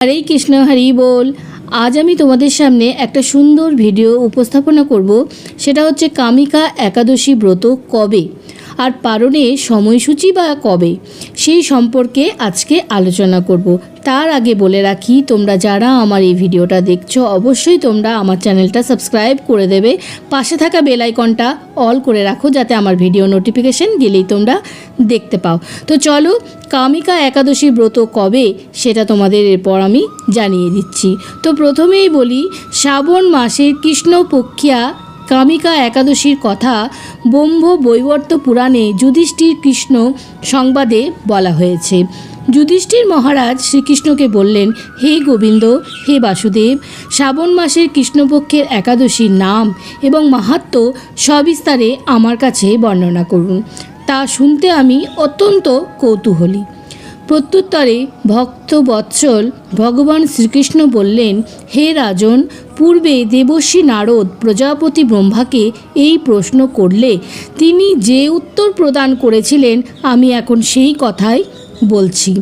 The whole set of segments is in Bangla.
হরে কৃষ্ণ, হরি বল। আজ আমি তোমাদের সামনে একটা সুন্দর ভিডিও উপস্থাপনা করব। সেটা হচ্ছে কামিকা একাদশী ব্রত কবে? আর পারণে সময়সূচি বা কবে? সেই সম্পর্কে আজকে আলোচনা করব। তার আগে বলে রাখি, তোমরা যারা আমার এই ভিডিওটা দেখছ, অবশ্যই তোমরা আমার চ্যানেলটা সাবস্ক্রাইব করে দেবে। পাশে থাকা বেল আইকনটা অল করে রাখো, যাতে আমার ভিডিও নোটিফিকেশন গেলেই তোমরা দেখতে পাও। তো চলো, কামিকা একাদশী ব্রত কবে? সেটা তোমাদের এরপর আমি জানিয়ে দিচ্ছি। তো প্রথমেই বলি, শ্রাবণ মাসের কৃষ্ণপক্ষিয়া কামিকা একাদশীর কথা ব্রহ্ম বৈবর্ত পুরাণে যুধিষ্ঠির কৃষ্ণ সংবাদে বলা হয়েছে। যুধিষ্ঠির মহারাজ শ্রীকৃষ্ণকে বললেন, হে গোবিন্দ, হে বাসুদেব, শ্রাবণ মাসের কৃষ্ণপক্ষের একাদশীর নাম এবং মাহাত্ম সবিস্তারে আমার কাছে বর্ণনা করুন। তা শুনতে আমি অত্যন্ত কৌতূহলী। প্রত্যুত্তরে ভক্ত বৎসল ভগবান শ্রীকৃষ্ণ বললেন, হে রাজন, পূর্বে দেবশ্রী নারদ প্রজাপতি ব্রহ্মাকে এই প্রশ্ন করলে। তিনি যে উত্তর প্রদান করেছিলেন, আমি এখন সেই কথাই বলছি।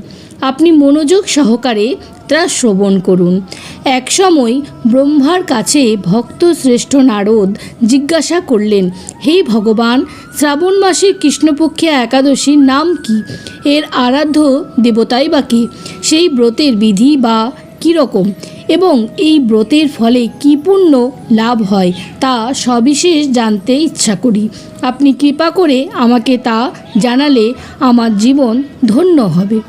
আপনি মনোযোগ সহকারে তা শ্রবণ করুন। একসময় ব্রহ্মার কাছে ভক্ত শ্রেষ্ঠ নারদ জিজ্ঞাসা করলেন, হে ভগবান, শ্রাবণ মাসে কৃষ্ণপক্ষে একাদশীর নাম কি? এর আরাধ্য দেবতাই বা কে? সেই ব্রতের বিধি বা কীরকম এবং এই ব্রতের ফলে কী পুণ্য লাভ হয়? তা সবিশেষ জানতে ইচ্ছা করি। আপনি কৃপা করে আমাকে তা জানালে আমার জীবন ধন্য হবে।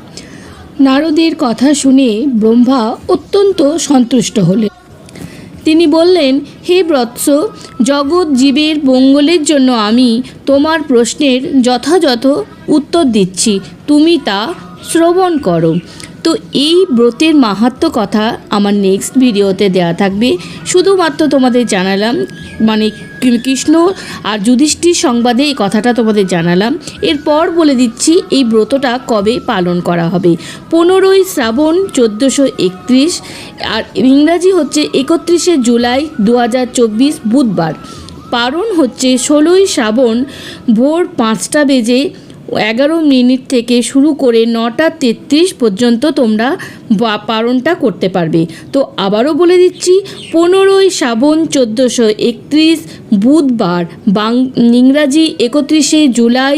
নারদের কথা শুনে ব্রহ্মা অত্যন্ত সন্তুষ্ট হলেন। তিনি বললেন, হে ব্রৎস, জগৎ জীবের মঙ্গলের জন্য আমি তোমার প্রশ্নের যথাযথ উত্তর দিচ্ছি। তুমি তা শ্রবণ করো। তো এই ব্রতের মাহাত্ম কথা আমার নেক্সট ভিডিওতে দেওয়া থাকবে। শুধুমাত্র তোমাদের জানালাম মানে কৃষ্ণ আর যুধিষ্ঠির সংবাদে এই কথাটা তোমাদের জানালাম। এরপর বলে দিচ্ছি, এই ব্রতটা কবে পালন করা হবে? পনেরোই শ্রাবণ চোদ্দোশো একত্রিশ আর ইংরাজি হচ্ছে একত্রিশে জুলাই দু হাজার চব্বিশ বুধবার। পারণ হচ্ছে ষোলোই শ্রাবণ ভোর পাঁচটা বেজে এগারো মিনিট থেকে শুরু করে নটা তেত্রিশ পর্যন্ত তোমরা পারণটা করতে পারবে। তো আবারও বলে দিচ্ছি, পনেরোই শ্রাবণ চোদ্দোশো একত্রিশ বুধবার বাং, ইংরাজি একত্রিশে জুলাই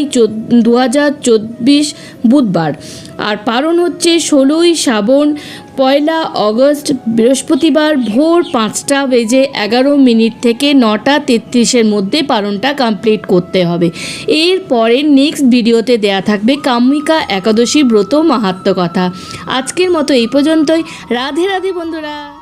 দু হাজার চব্বিশ বুধবার। আর পারণ হচ্ছে ষোলোই শ্রাবণ, পয়লা অগস্ট, বৃহস্পতিবার ভোর পাঁচটা বেজে এগারো মিনিট থেকে নটা তেত্রিশের মধ্যে পালনটা কমপ্লিট করতে হবে। এর পরে নেক্সট ভিডিওতে দেয়া থাকবে কামিকা একাদশী ব্রত মাহাত্ম কথা। আজকের মতো এই পর্যন্তই। রাধে রাধে বন্ধুরা।